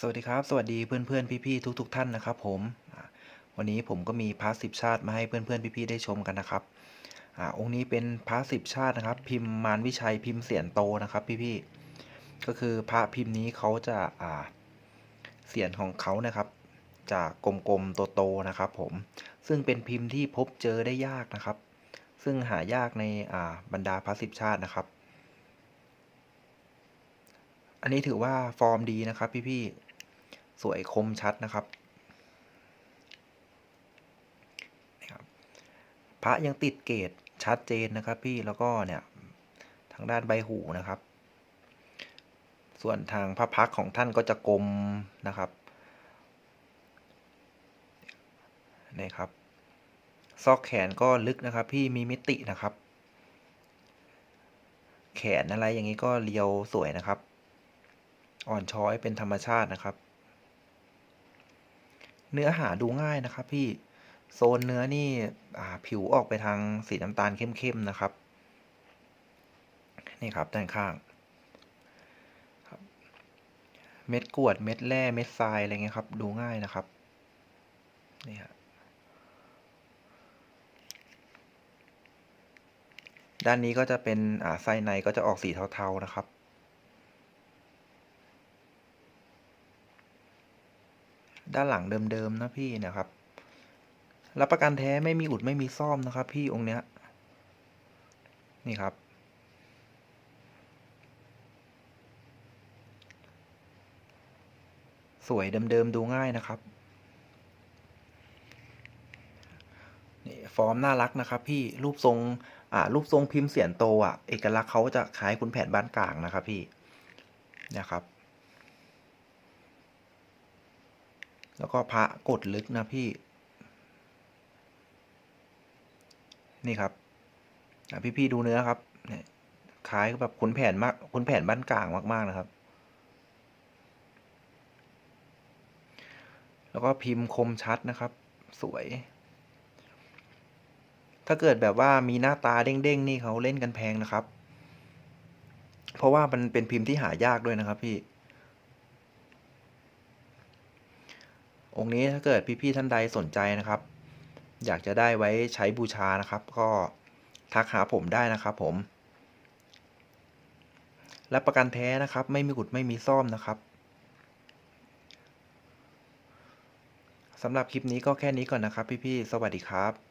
สวัสดีครับ สวัสดีเพื่อนๆพี่ๆทุกๆท่านนะครับผมวันนี้ผมก็มีพระสิบชาติมาให้เพื่อนๆพี่ๆได้ชมกันนะครับอ่าองค์นี้เป็นพระสิบชาตินะครับ พิมพ์มารวิชัยพิมพ์เสียนโตนะครับพี่ๆก็คือพระพิมพ์นี้เขาจะอ่าเสียนของเขานะครับจะกลมๆโตๆนะครับ ผมซึ่งเป็นพิมพ์ที่พบเจอได้ยากนะครับ ซึ่งหายากในอ่าบรรดาพระสิบชาตินะครับ อันนี้ถือว่าฟอร์มดีนะครับพี่ๆ สวยคมชัดนะครับนะครับ พระยังติดเกตชัดเจนนะครับพี่แล้วก็เนี่ยทางด้านใบหูนะครับ ส่วนทางพระพักของท่านก็จะกลมนะครับนี่ครับ ซอกแขนก็ลึกนะครับ พี่มีมิตินะครับ แขนอะไรอย่างนี้ก็เรียวสวยนะครับ อ่อนช้อยเป็นธรรมชาตินะครับ เนื้อหาดูง่ายนะครับพี่โซนเนื้อนี่ผิวออกไปทางสีน้ำตาลเข้มๆนะครับ นี่ครับด้านข้าง เม็ดกรวดเม็ดแร่เม็ดทรายอะไรเงี้ยครับ ดูง่ายนะครับนี่ฮะด้านนี้ก็จะเป็นอ่าไส้ในก็จะออกสีเทาๆนะครับ ด้านหลังเดิมๆนะพี่นะครับรับประกันแท้ไม่มีอุดไม่มีซ่อมนะครับ พี่องค์เนี้ยนี่ครับ สวยเดิมๆดูง่ายนะครับนี่ฟอร์มน่ารักนะครับ พี่รูปทรงอ่ารูปทรงพิมพ์เสียนโตอะเอกลักษณ์เขาจะคล้ายคุณแผนบ้านกลางนะครับ พี่นะครับ แล้วก็พระกดลึกนะพี่ นี่ครับพี่พี่ดูเนื้อครับเนี่ยคล้ายกับแบบขุนแผนมากขุนแผนบ้านกลางมาก ๆ นะครับ แล้วก็พิมพ์คมชัดนะครับ สวย ถ้าเกิดแบบว่ามีหน้าตาเด้งๆ นี่เขาเล่นกันแพงนะครับ เพราะว่ามันเป็นพิมพ์ที่หายากด้วยนะครับพี่ องค์นี้ถ้าเกิดพี่ๆท่านใดสนใจนะครับ อยากจะได้ไว้ใช้บูชานะครับ ก็ทักหาผมได้นะครับผม และประกันแท้นะครับ ไม่มีกุดไม่มีซ่อมนะครับสำหรับคลิปนี้ก็แค่นี้ก่อนนะครับพี่ๆสวัสดีครับ